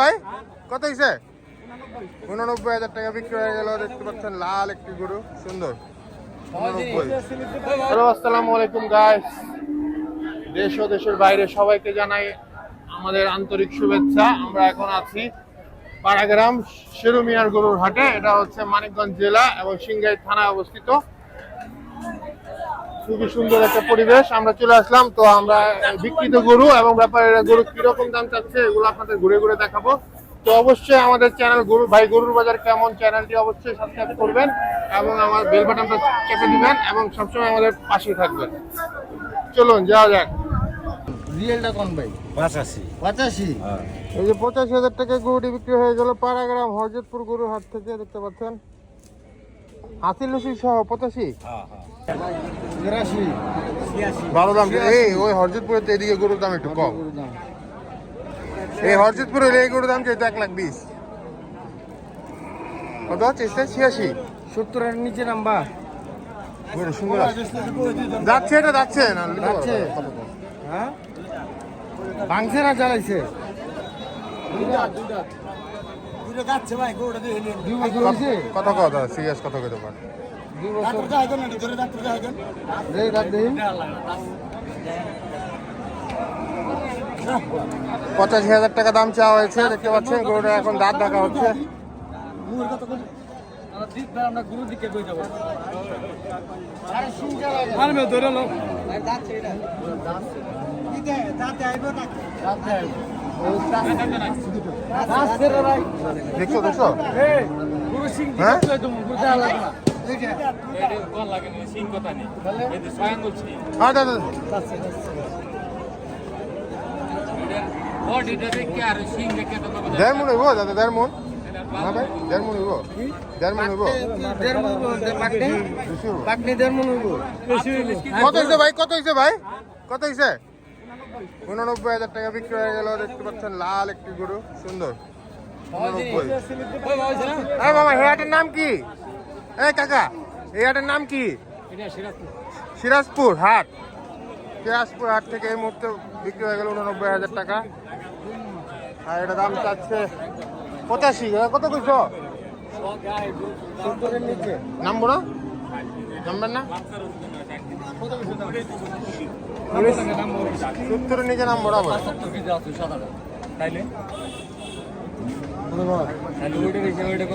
ভাই? কত হয়েছে উননব্বই হাজার টাকা বিক্রি হয়ে গেল, দেখতে পাচ্ছেন লাল একটি গরু, সুন্দর। আসসালামু আলাইকুম গাইস দেশ ও দেশের বাইরে সবাইকে জানাই আমাদের আন্তরিক শুভেচ্ছা। আমরা এখন আছি পাড়াগ্রাম শেরুমিয়ার গরুর হাটে। এটা হচ্ছে মানিকগঞ্জ জেলা এবং সিংগাই থানায় অবস্থিত। খুবই সুন্দর একটা পরিবেশ। আমরা চলে আসলাম তো আমরা বিক্রিত গরু এবং ব্যাপারীরা গরু কীরকম দাম চাচ্ছে এগুলো আপনাদের ঘুরে ঘুরে দেখাবো। তো অবশ্যই আমাদের চ্যানেল গরু ভাই গরুর বাজার কেমন? চ্যানেলটি অবশ্যই সাবস্ক্রাইব করবেন এবং আমার বেল বাটনটা চেপে দিবেন এবং সবসময় আমাদের পাশে থাকবেন। চলুন যাওয়া যাক। রিয়েলটা কোন ভাই? পঁচাশি। পঁচাশি? এই যে পঁচাশি হাজার টাকা গরুটি বিক্রি হয়ে গেল পাড়াগ্রাম গরুর হাট থেকে দেখতে পাচ্ছেন? হাসিল সহ পঁচাশি? তিরাশি ভালো দাম। এই ওই হরজতপুরের তো এদিকে গরুর দাম একটু কম। এই হরজতপুরের এই গরুর দাম চাইতো এক লাখ বিশ? কত চেষ্টা ছিয়াশি। সত্তরের নিচে নাম্বার। সুন্দর যাচ্ছে এটা যাচ্ছে। না যাচ্ছে। হ্যাঁ? ভাঙছে না চালাইছে দুই কত কথা সিরিয়াস কত কত পারে? পঁচাশি হাজার টাকা দাম চাওয়া হয়েছে দেখতে পাচ্ছেন গরুটা এখন দাঁত দেখা হচ্ছে। দেখছ দেখছ? হ্যাঁ? দেড় মন হইব দাদা দেড় মন। না ভাই দেড় মন হইব। দেড় মন হইব। মন কত হয়েছে ভাই কত হয়েছে ভাই? কত হয়েছে উননব্বই হাজার টাকা বিক্রি হয়ে গেল দেখতে পাচ্ছেন লাল একটি গরু। সুন্দর। উননব্বই। এই মামা এই নাম কি? এই কাকা এই হাটের নাম কি? সিরাজপুর। হাট। সিরাজপুর হাট থেকে এই মুহূর্তে বিক্রি হয়ে গেল উননব্বই হাজার টাকা। আর এটা দাম চাচ্ছে পঁচাশি। কত কইছো? সত্তরের নিচে। নামবো না? নামবেন না? সত্তরের নিচে নাম বরাবর হ্যাঁ ঘরে দেব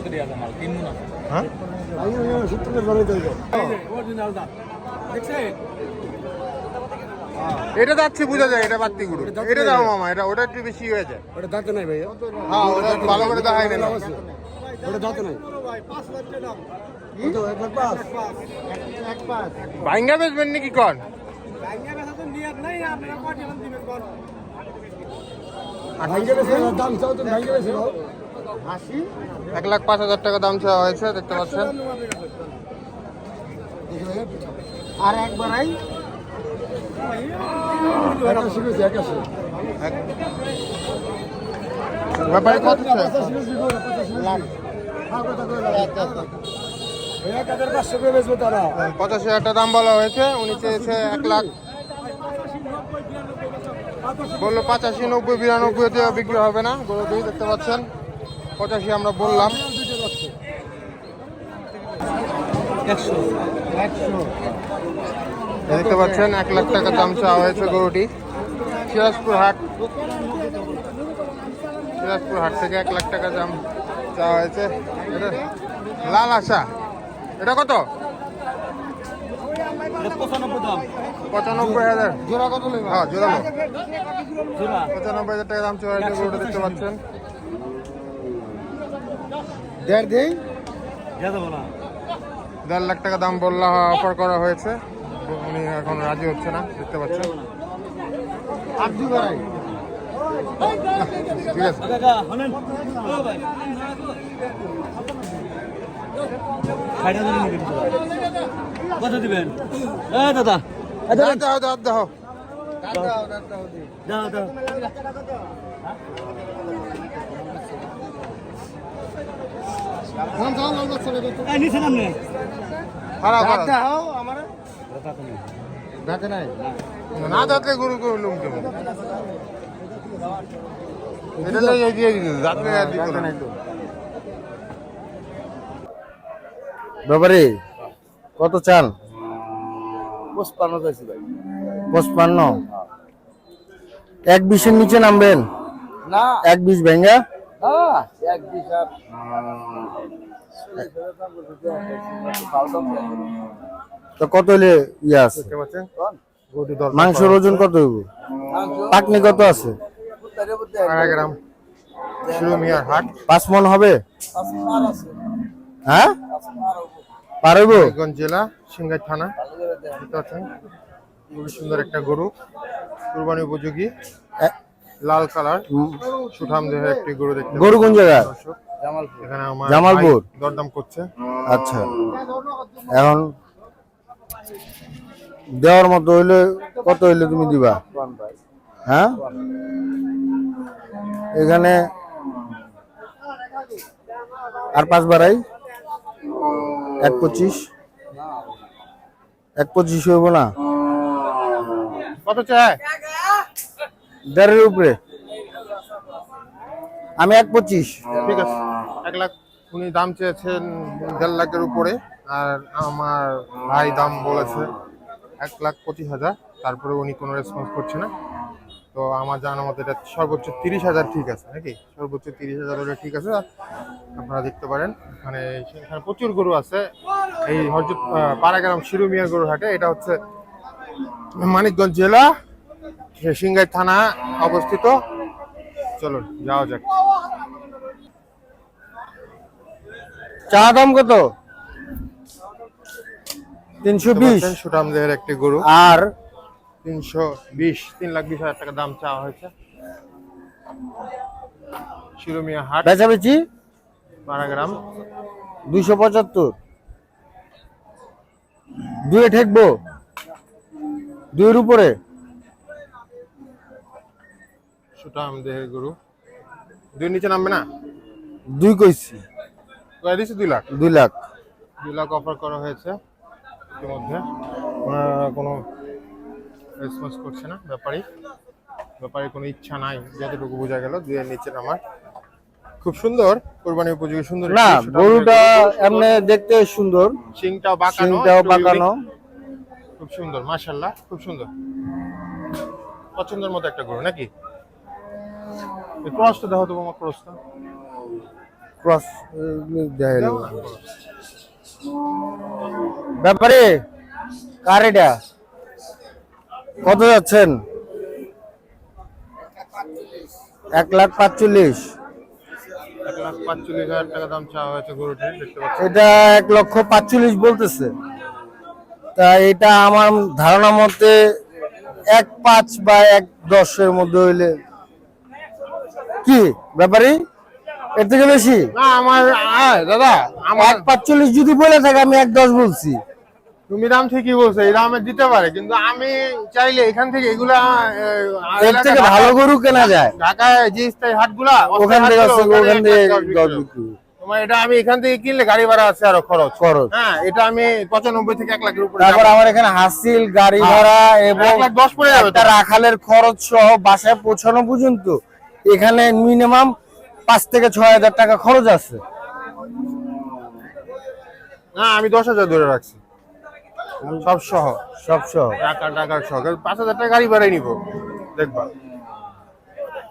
এটা যাচ্ছে বোঝা যায় এটা বাত্তি গুরু। এটা দাও মামা এটা ওটা একটু বেশি হয়ে যায়। ওটা দাঁতে নাই ভাইয়া। হ্যাঁ ওটা ভালো করে দেখাই না ওটা দাঁতে নাই? ভাঙ্গা বেচবেন নাকি কন? ভাঙ্গে বেশি না, দাম চাও তুমি ভাঙ্গে বেশি নাও। এক লাখ পাঁচ হাজার টাকা দাম চাওয়া হয়েছে, দেখতে পাচ্ছেন। আর একবার আই একাশি বেশি একাশি এক- ব্যাপারে কত পঁচাশি হাজার দাম বলা হয়েছে, উনি চেয়েছে এক লাখ। বলল পঁচাশি, নব্বই, বিরানব্বই তে বিক্রি হবে না গরু দেখতে পাচ্ছেন। পঁচাশি আমরা বললাম। দেখতে পাচ্ছেন এক লাখ টাকা দাম চাওয়া হয়েছে গরুটি। সিরাজপুর হাট। সিরাজপুর হাট থেকে এক লাখ টাকা দাম চাওয়া হয়েছে। এটা লাল আশা। এটা কত? পঁচানব্বই হাজার। জোড়া কত নেবে হ্যাঁ জোড়া। পঁচানব্বই হাজার টাকা দাম চাওয়া হয়েছে গরুটা দেখতে পাচ্ছেন। দেড় দেই দেড় লাখ টাকা দাম বললা অফার করা হয়েছে। উনি এখন রাজি হচ্ছে না দেখতে পাচ্ছেন। আর দুই বারাই ঠিক আছে। দাদা কত দিবেন। দাদা দাও দাও। দাও দাও আমার দাঁতে নাই না দাঁতলে গরু গরু কেমন এটা তো এই দিয়ে দিল রাত্রে আর দিত না ব্যাপারে কত চান পঁচপান্ন চাইছি ভাই। পঁচপান্ন। এক বিশের নিচে নামবেন? না। এক বিশ ভেঙ্গা? তো কত হলে ইয়ে আছে? মাংসের ওজন কত হইব? পাকনি কত আছে? গ্রাম। পাঁচ মন হবে? হ্যাঁ? পার হইব? মানিকগঞ্জ জেলা সিংগাই থানা। খুবই সুন্দর একটা গরু। কুরবানি উপযোগী। লাল কালার সুঠাম দেহের একটি গরু দেখতে গরু কোন জায়গায়? দর্শক, এখানে আমার জামালপুর। দরদাম করছে। আচ্ছা। এখন দেওয়ার মতো হইলে কত হইলে তুমি দিবা? হ্যাঁ? এখানে আর পাঁচ বারাই এক পঁচিশ? এক পঁচিশ হইব না? কত চায় দেড়ের উপরে। আমি এক পঁচিশ। ঠিক আছে। এক লাখ উনি দাম চেয়েছেন দেড় লাখের উপরে আর আমার ভাই দাম বলেছে এক লাখ পঁচিশ হাজার। তারপরে উনি কোনো রেসপন্স করছে না। তো আমার জানা মতো এটা সর্বোচ্চ তিরিশ হাজার ঠিক আছে নাকি? সর্বোচ্চ তিরিশ হাজার হলে ঠিক আছে। আপনারা দেখতে পারেন। মানে সেখানে প্রচুর গরু আছে। এই আহ, পাড়াগ্রাম শিরুমিয়ার গরু হাটে এটা হচ্ছে মানিকগঞ্জ জেলা। সিংগাই থানা অবস্থিত। চলুন যাওয়া যাক। চা দাম কত? তিনশো বিশ। সুঠাম দেহের একটি গরু। আর? তিনশো বিশ তিন লাখ বিশ হাজার টাকা দাম চাওয়া হয়েছে। শিরোমিয়া হাট বেচাবেচি? পাড়াগ্রাম দুইশো পঁচাত্তর। দুয়ে ঠেকবো? দুইয়ের উপরে? সুঠাম দেহের গরু। দুই নিচে নামবে না? দুই কইছি। কয় দিচ্ছে দুই লাখ? দুই লাখ। দুই লাখ অফার করা হয়েছে ইতিমধ্যে। ওনারা কোনো রেসপন্স করছে না ব্যাপারী। ব্যাপারে কোনো ইচ্ছা নাই যতটুকু বোঝা গেল দুইয়ের নিচে নামার। খুব সুন্দর কোরবানি উপযোগী সুন্দর না গরুটা এমনি দেখতে সুন্দর। শিংটাও বাঁকানো সিংটাও unique। খুব সুন্দর মাশাল্লাহ খুব সুন্দর। পছন্দের মতো একটা গরু নাকি? ক্রসটা দেখো তো তোমার ক্রসটা। ক্রস ব্যাপারে কার এটা? কত যাচ্ছেন? এক লাখ পাঁচচল্লিশ। এটা এক লক্ষ পাঁচচল্লিশ বলতেছে। তা এটা আমার ধারণা মতে এক পাঁচ বা এক দশের মধ্যে হইলে কি ব্যাপারে? এর থেকে বেশি? না আমার দাদা আমার পাঁচচল্লিশ যদি বলে থাকে আমি এক দশ বলছি। তুমি দাম ঠিকই বলছো এই দামে দিতে পারে কিন্তু আমি চাইলে এখান থেকে এগুলা এর থেকে ভালো গরু কেনা যায়। ঢাকায় যে স্থায়ী হাটগুলা ওখান থেকে ওখান থেকে তোমার এটা আমি এখান থেকে কিনলে গাড়ি ভাড়া আছে আরও খরচ। খরচ। হ্যাঁ এটা আমি পঁচানব্বই থেকে এক লাখের উপরে তারপর আমার এখানে হাসিল গাড়ি ভাড়া এবং এক লাখ দশ পড়ে যাবে রাখালের খরচ সহ বাসায় পৌঁছানো পর্যন্ত এখানে মিনিমাম পাঁচ থেকে ছয় হাজার টাকা খরচ আছে। না আমি দশ হাজার ধরে রাখছি। সব সহ। সব সহ। টাকা টাকা সহ। পাঁচ হাজার টাকা গাড়ি ভাড়াই নিবো। দেখবা।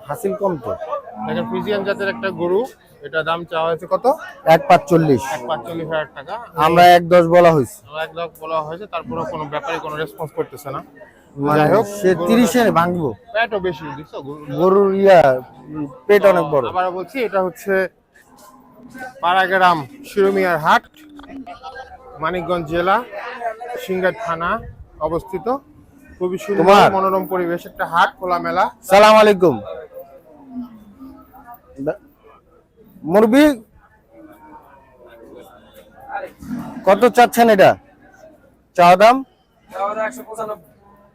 হাসিল কম তো। দেখেন ফ্রিজিয়ান জাতের একটা গরু এটা দাম চাওয়া হয়েছে কত? এক পাঁচচল্লিশ এক পাঁচচল্লিশ হাজার টাকা। আমরা এক দশ বলা হয়েছে। এক লাখ বলা হয়েছে তারপরে কোনো ব্যাপারে কোনো রেসপন্স করতেছে না। যাই হোক সে তিরিশে ভাঙবো। পেটও বেশি দিচ্ছ গরুর ইয়া পেট অনেক বড়। আবার বলছি এটা হচ্ছে পাড়াগ্রাম শিরোমিয়ার হাট মানিকগঞ্জ জেলা সিঙ্গার থানা অবস্থিত। খুবই সুন্দর মনোরম পরিবেশ একটা হাট খোলামেলা। সালাম আলাইকুম। মুরবি কত চাচ্ছেন এটা? চাওয়া দাম একশো পঁচানব্বই।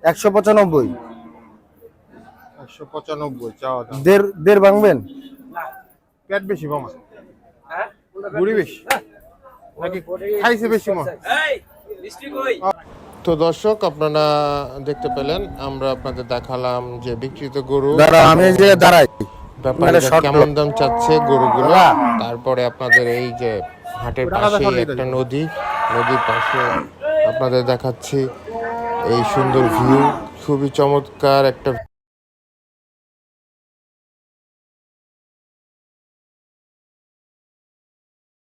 একশো পঁচানব্বই। চাওয়া দাম। দেড় দেড় ভাঙবেন? পেট বেশি মামা। বুড়ি বেশি। নাকি খাইছে বেশি মা তো দর্শক আপনারা দেখতে পেলেন আমরা আপনাদের দেখালাম যে বিক্রিত গরু আমি যে দাঁড়াই। ব্যাপারীরা short কেমন দাম চাচ্ছে গরুগুলো? তারপরে আপনাদের এই যে হাটের পাশেই একটা নদী নদীর পাশে আপনাদের দেখাচ্ছি। এই সুন্দর ভিউ খুবই চমৎকার একটা